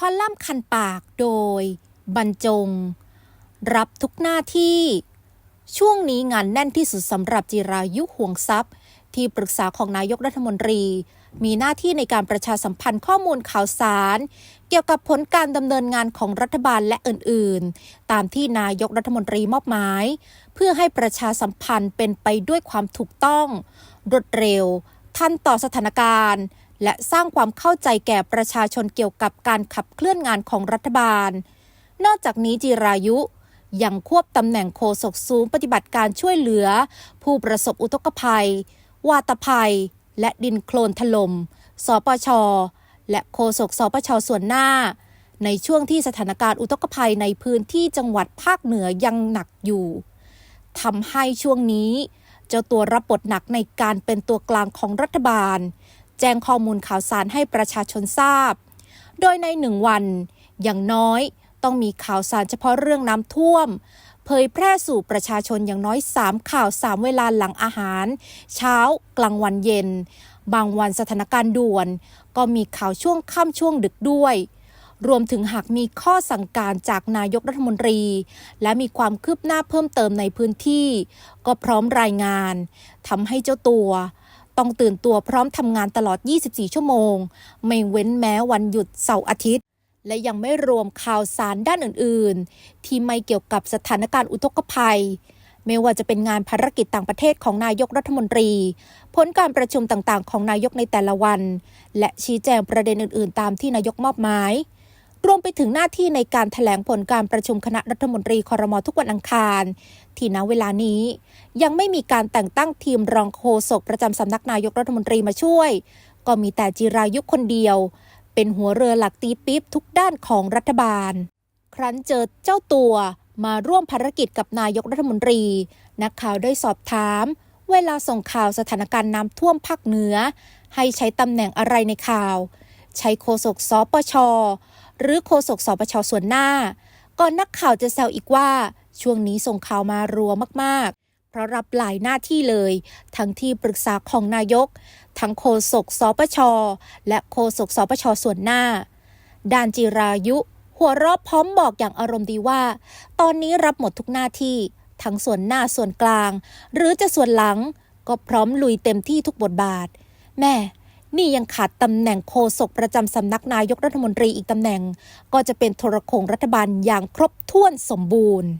คอลัมน์คันปากโดย บรรจง รับทุกหน้าที่ ช่วงนี้งานแน่นที่สุดสำหรับจิรายุห่วงทรัพย์ ที่ปรึกษาของนายกรัฐมนตรี มีหน้าที่ในการประชาสัมพันธ์ข้อมูลข่าวสาร เกี่ยวกับผลการดำเนินงานของรัฐบาลและอื่นๆ ตามที่นายกรัฐมนตรีมอบหมาย เพื่อให้ประชาสัมพันธ์เป็นไปด้วยความถูกต้อง รวดเร็ว ทันต่อสถานการณ์ และสร้างความเข้าใจแก่ประชาชนเกี่ยวกับการขับเคลื่อนงานของรัฐบาล นอกจากนี้จิรายุยังควบตำแหน่งโฆษกศูนย์ปฏิบัติการช่วยเหลือ ผู้ประสบอุทกภัย วาตภัย และดินโคลนถล่ม สปช และโฆษกสปช ส่วนหน้า ในช่วงที่สถานการณ์อุทกภัยในพื้นที่จังหวัดภาคเหนือยังหนักอยู่ทำให้ช่วงนี้ เจ้าตัวรับบทหนักในการเป็นตัวกลางของรัฐบาล แจ้งข้อมูลข่าวสารให้ประชาชนทราบ โดยในหนึ่งวัน อย่างน้อยต้องมีข่าวสารเฉพาะเรื่องน้ำท่วม เผยแพร่สู่ประชาชนอย่างน้อย 3 ข่าว 3 เวลาหลังอาหาร เช้ากลางวันเย็น บางวันสถานการณ์ด่วน ก็มีข่าวช่วงค่ำช่วงดึกด้วยรวมถึงหากมีข้อสั่งการจากนายกรัฐมนตรี และมีความคืบหน้าเพิ่มเติมในพื้นที่ ก็พร้อมรายงานทำให้เจ้าตัว ต้องตื่นตัวพร้อมทำงานตลอด 24 ชั่วโมง ไม่เว้นแม้วันหยุดเสาร์อาทิตย์ และยังไม่รวมข่าวสารด้านอื่น ๆ ที่ไม่เกี่ยวกับสถานการณ์อุทกภัย ไม่ว่าจะเป็นงานภารกิจต่างประเทศของนายกรัฐมนตรี ผลการประชุมต่าง ๆ ของนายกในแต่ละวัน และชี้แจงประเด็นอื่น ๆ ตามที่นายกมอบหมาย รวมไปถึงหน้าที่ในการถแถลงผลการประชุมคณะรัฐมนตรีคอรมอทุกวันอังคาร ที่ณเวลานี้ ยังไม่มีการแต่งตั้งทีมรองโฆษกประจำสำนักนายกรัฐมนตรีมาช่วย ก็มีแต่จิรายุคนเดียว เป็นหัวเรือหลักตีปี๊บทุกด้านของรัฐบาล ครั้นเจอเจ้าตัวมาร่วมภารกิจกับนายกรัฐมนตรี นักข่าวได้สอบถาม เวลาส่งข่าวสถานการณ์น้ำท่วมภาคเหนือ ให้ใช้ตำแหน่งอะไรในข่าว ใช้โฆษกสปช หรือโฆษกสปชส่วนหน้า ก่อนนักข่าวจะแซวอีกว่า ช่วงนี้ส่งข่าวมารัวมากๆ เพราะรับหลายหน้าที่เลย ทั้งที่ปรึกษาของนายก ทั้งโฆษกสปช และโฆษกสปชส่วนหน้าด้านจิรายุ หัวเราะพร้อมบอกอย่างอารมณ์ดีว่า ตอนนี้รับหมดทุกหน้าที่ ทั้งส่วนหน้าส่วนกลาง หรือจะส่วนหลังก็พร้อมลุยเต็มที่ทุกบทบาท แม่ นี่ยังขาดตำแหน่งโฆษกประจำสำนักนายกรัฐมนตรีอีกตำแหน่ง ก็จะเป็นโทรโขงรัฐบาลอย่างครบถ้วนสมบูรณ์